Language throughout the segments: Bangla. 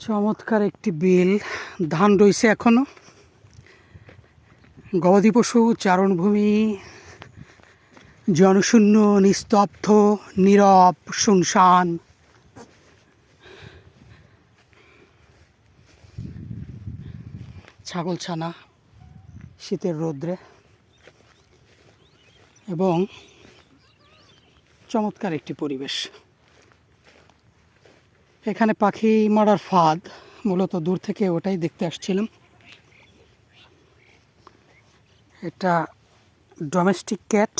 চমৎকার একটি বিল, ধান রয়েছে এখনও। গবাদি পশু চারণভূমি, জনশূন্য, নিস্তব্ধ, নীরব, শুনশান। ছাগল ছানা শীতের রৌদ্রে। এবং চমৎকার একটি পরিবেশ। এখানে পাখি মারার ফাঁদ, মূলত দূর থেকে ওটাই দেখতে আসছিলাম। এটা ডোমেস্টিক ক্যাট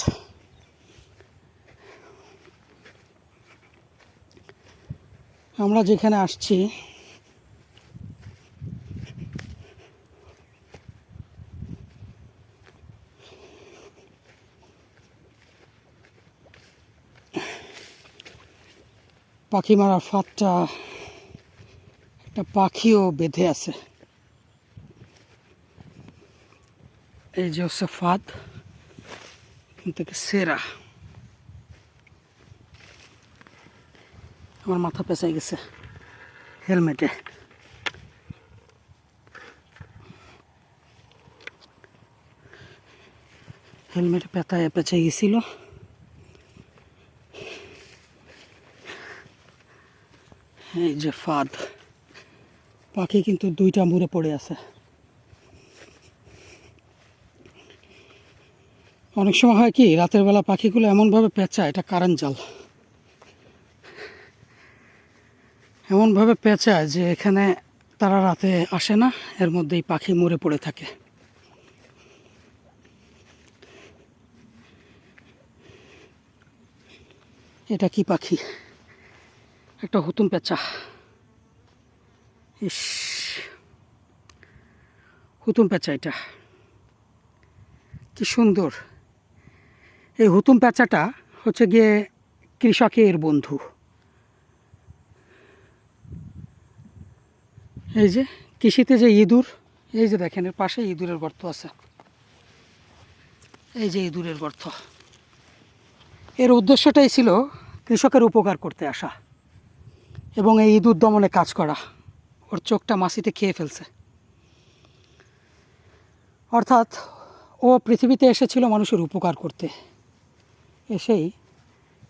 আমরা যেখানে আসছি পাখি মারার ফাঁদটা একটা পাখিও বেঁধে আছে। এই যে হচ্ছে ফাঁদ থেকে সেরা। আমার মাথা পেঁচাই গেছে হেলমেটে। হেলমেটে পেঁচায় পেঁচাই গেছিল। এই যে ফাঁদ। পাখি কিন্তু দুইটা মুড়ে পড়ে আছে। অনেক সময় হয় কি, রাতের বেলা পাখিগুলো এমনভাবে পেঁচায়, এটা কারেন্ট জাল। এমনভাবে পেঁচায় যে এখানে তারা রাতে আসে না, এর মধ্যেই পাখি মরে পড়ে থাকে। এটা কি পাখি? একটা হুতুম পেঁচা। ইস। হুতুম পেঁচা এটা। কি সুন্দর। এই হুতুম পেঁচাটা হচ্ছে গিয়ে কৃষকের বন্ধু। এই যে কৃষিতে যে ইঁদুর, এই যে দেখেন এর পাশে ইঁদুরের গর্ত আছে। এই যে ইঁদুরের গর্ত। এর উদ্দেশ্যটাই ছিল কৃষকের উপকার করতে আসা। এবং এই ইঁদুর দমনে কাজ করা। ওর চোখটা মাসিতে খেয়ে ফেলছে। অর্থাৎ ও পৃথিবীতে এসেছিল মানুষের উপকার করতে। এসেই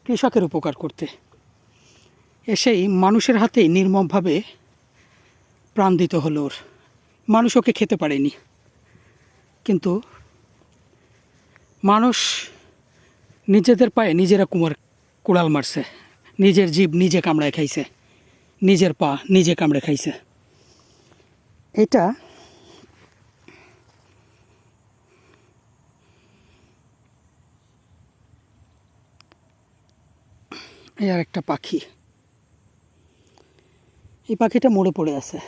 কৃষকের উপকার করতে। এসেই মানুষের হাতেই নির্মমভাবে প্রাণ দিতে হলো ওর। মানুষ ওকে খেতে পারেনি। কিন্তু মানুষ নিজেদের পায়ে নিজেরা কুমার কুড়াল মারছে। নিজের জীব নিজে কামড়ায় খাইছে। নিজের পা নিজে কামড়ে খাইছে। এটা এই আর একটা পাখি। এই পাখিটা মরে পড়ে আছে।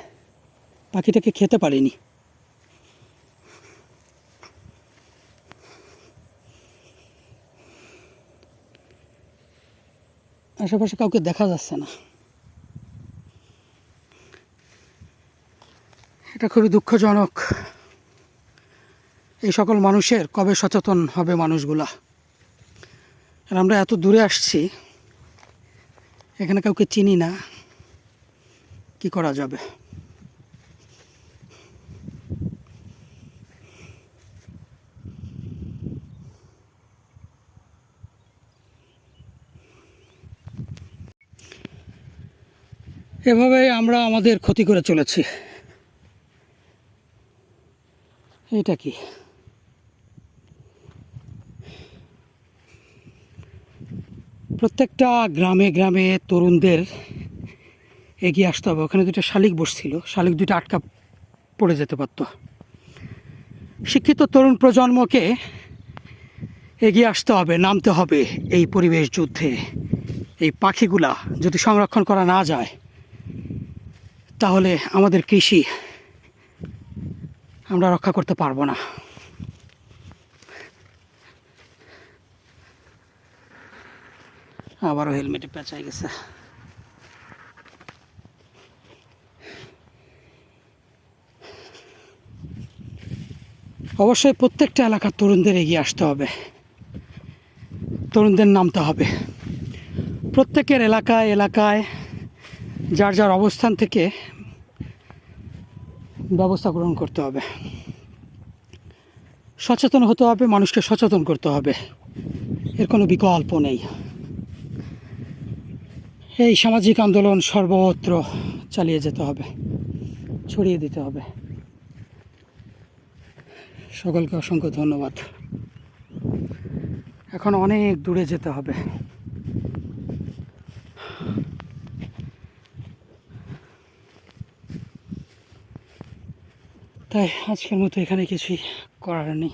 পাখিটাকে খেতে পারিনি। আশেপাশে কাউকে দেখা যাচ্ছে না। এটা খুবই দুঃখজনক। এই সকল মানুষের কবে সচেতন হবে মানুষগুলা? আর আমরা এত দূরে আসছি, এখানে কাউকে চিনি না, কি করা যাবে? এভাবে আমরা আমাদের ক্ষতি করে চলেছি। এটা কি? প্রত্যেকটা গ্রামে গ্রামে তরুণদের এগিয়ে আসতে হবে। ওখানে দুটো শালিক বসছিল। শালিক দুটো আটকা পড়ে যেতে পারতো। শিক্ষিত তরুণ প্রজন্মকে এগিয়ে আসতে হবে, নামতে হবে এই পরিবেশ যুদ্ধে। এই পাখিগুলা যদি সংরক্ষণ করা না যায়, তাহলে আমাদের কৃষি আমরা রক্ষা করতে পারব না। আবারও হেলমেটে পেঁচাই গেছে। অবশ্যই প্রত্যেকটা এলাকার তরুণদের এগিয়ে আসতে হবে। তরুণদের নামতে হবে। প্রত্যেকের এলাকায় এলাকায় যার যার অবস্থান থেকে ব্যবস্থা গ্রহণ করতে হবে। সচেতন হতে হবে, মানুষকে সচেতন করতে হবে। এর কোনো বিকল্প নেই। এই সামাজিক আন্দোলন সর্বত্র চালিয়ে যেতে হবে, ছড়িয়ে দিতে হবে। সকলকে অসংখ্য ধন্যবাদ। এখন অনেক দূরে যেতে হবে। তাই আজকের মতো এখানে কিছুই করার নেই।